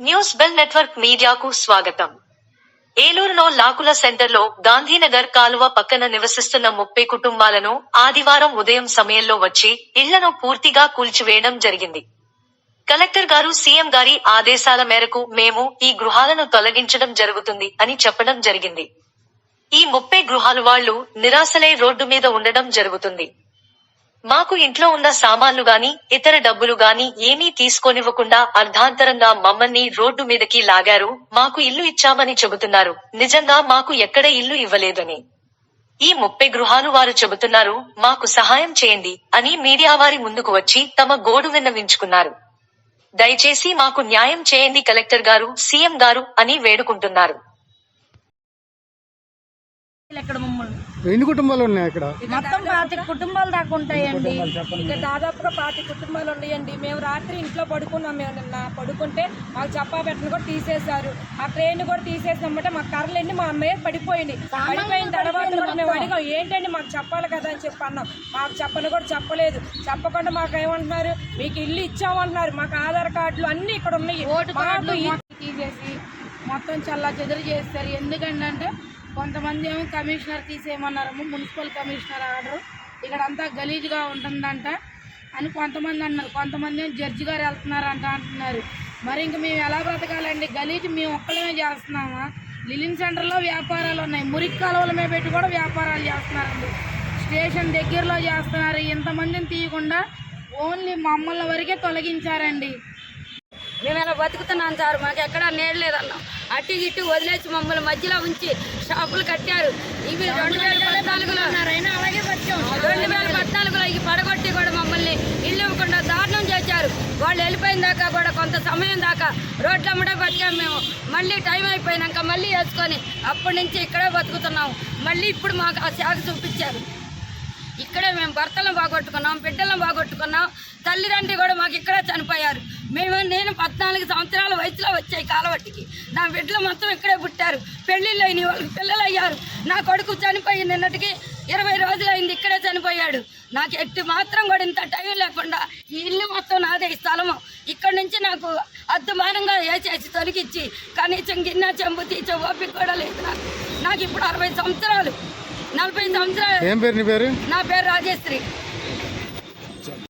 News bell network మీడియాకు స్వాగతం. ఏలూరులో లాకుల సెంటర్లో గాంధీనగర్ కాలువ పక్కన నివసిస్తున్న ముప్పై కుటుంబాలను ఆదివారం ఉదయం సమయంలో వచ్చి ఇళ్ళను పూర్తిగా కూల్చివేయడం జరిగింది. కలెక్టర్ గారు సీఎం గారి ఆదేశాల మేరకు మేము ఈ గృహాలను తొలగించడం జరుగుతుంది అని చెప్పడం జరిగింది. ఈ ముప్పై గృహాలు వాళ్ళు నిరాశలై రోడ్డు మీద ఉండడం జరుగుతుంది. మాకు ఇంట్లో ఉన్న సామాన్లు గాని ఇతర డబ్బులు గాని ఏమీ తీసుకోనివ్వకుండా అర్ధాంతరంగా మమ్మల్ని రోడ్డు మీదకి లాగారు. మాకు ఇల్లు ఇచ్చామని చెబుతున్నారు. నిజంగా మాకు ఎక్కడ ఇల్లు ఇవ్వలేదని. ఈ ముప్పై గృహాలు వారు చెబుతున్నారు మాకు సహాయం చేయండి అని మీడియా వారి ముందుకు వచ్చి తమ గోడు విన్నవించుకున్నారు. దయచేసి మాకు న్యాయం చేయండి కలెక్టర్ గారు సీఎం గారు అని వేడుకుంటున్నారు. ఎన్ని కుటుంబాలు ఉన్నాయి అక్కడ? మొత్తం పాతి కుటుంబాలు దాకా ఉంటాయండి. ఇక దాదాపుగా పాతి కుటుంబాలు ఉన్నాయండి. మేము రాత్రి ఇంట్లో పడుకున్నాం. మేము నిన్న పడుకుంటే మాకు చెప్పా పెట్టను కూడా తీసేశారు. ఆ ట్రైన్ కూడా తీసేసినమ్మంటే మా కర్రలన్నీ మా అమ్మయ్య పడిపోయింది. పడిపోయిన తర్వాత కూడా మేము అడిగాం ఏంటండి మాకు చెప్పాలి కదా అని చెప్పి అన్నాం. మాకు చెప్పని కూడా చెప్పలేదు. చెప్పకుండా మాకు ఏమంటున్నారు? మీకు ఇల్లు ఇచ్చామంటున్నారు. మాకు ఆధార్ కార్డులు అన్ని ఇక్కడ ఉన్నాయి. తీసేసి మొత్తం చల్లా చెదురు చేస్తారు. ఎందుకంటే కొంతమంది ఏమో కమిషనర్ తీసేయమన్నారు మున్సిపల్ కమిషనర్ ఆర్డర్. ఇక్కడ అంతా గలీజ్గా ఉంటుందంట అని కొంతమంది అన్నారు. కొంతమంది ఏమో జడ్జి గారు వెళ్తున్నారంట అంటున్నారు. మరి ఇంక మేము ఎలా బ్రతకాలండి? గలీజ్ మేము ఒక్కడమే చేస్తున్నామా? లిలిన్ సెంటర్లో వ్యాపారాలు ఉన్నాయి. మురికి కాలువల మీద పెట్టి కూడా వ్యాపారాలు చేస్తున్నారండి స్టేషన్ దగ్గరలో చేస్తున్నారు. ఇంతమందిని తీయకుండా ఓన్లీ మమ్మల్ని వరకే తొలగించారండి. మేము ఇలా బతుకుతున్నాం సార్? మాకు ఎక్కడా నేడలేదన్నాం అటు ఇటు వదిలేసి మమ్మల్ని మధ్యలో ఉంచి షాపులు కట్టారు. ఇవి రెండు వేల పద్నాలుగులో రెండు వేల పద్నాలుగులో ఇవి పడగొట్టి కూడా మమ్మల్ని ఇల్లు ఇవ్వకుండా దారుణం చేశారు. వాళ్ళు వెళ్ళిపోయిన దాకా కూడా కొంత సమయం దాకా రోడ్ల అమ్మడే బతికాం మేము. మళ్ళీ టైం అయిపోయినాక మళ్ళీ వేసుకొని అప్పటి నుంచి ఇక్కడే బతుకుతున్నాం. మళ్ళీ ఇప్పుడు మాకు ఆ శాఖ చూపించారు. ఇక్కడే మేము భర్తలను బాగొట్టుకున్నాం బిడ్డలను బాగొట్టుకున్నాం. తల్లిదండ్రి కూడా మాకు ఇక్కడే చనిపోయారు. మేము నేను పద్నాలుగు వచ్చాయి కాలవట్టికి. నా బిడ్డలు మొత్తం ఇక్కడే పుట్టారు. పెళ్ళిళ్ళు అయినాయి వాళ్ళకి పిల్లలు అయ్యారు. నా కొడుకు చనిపోయి నిన్నటికి ఇరవై రోజులు అయింది ఇక్కడే చనిపోయాడు. నాకు ఎట్టి మాత్రం కూడా ఇంత టైం లేకుండా ఈ ఇల్లు మొత్తం నాదే ఈ స్థలము. ఇక్కడ నుంచి నాకు అద్దుమానంగా వేసేసి తొలగిచ్చి కనీసం గిన్నె చెంబు తీసే ఓపిక కూడా లేదు నాకు. నాకు ఇప్పుడు అరవై సంవత్సరాలు. నలభై సంవత్సరాలు. నీ పేరు? నా పేరు రాజేశ్వరి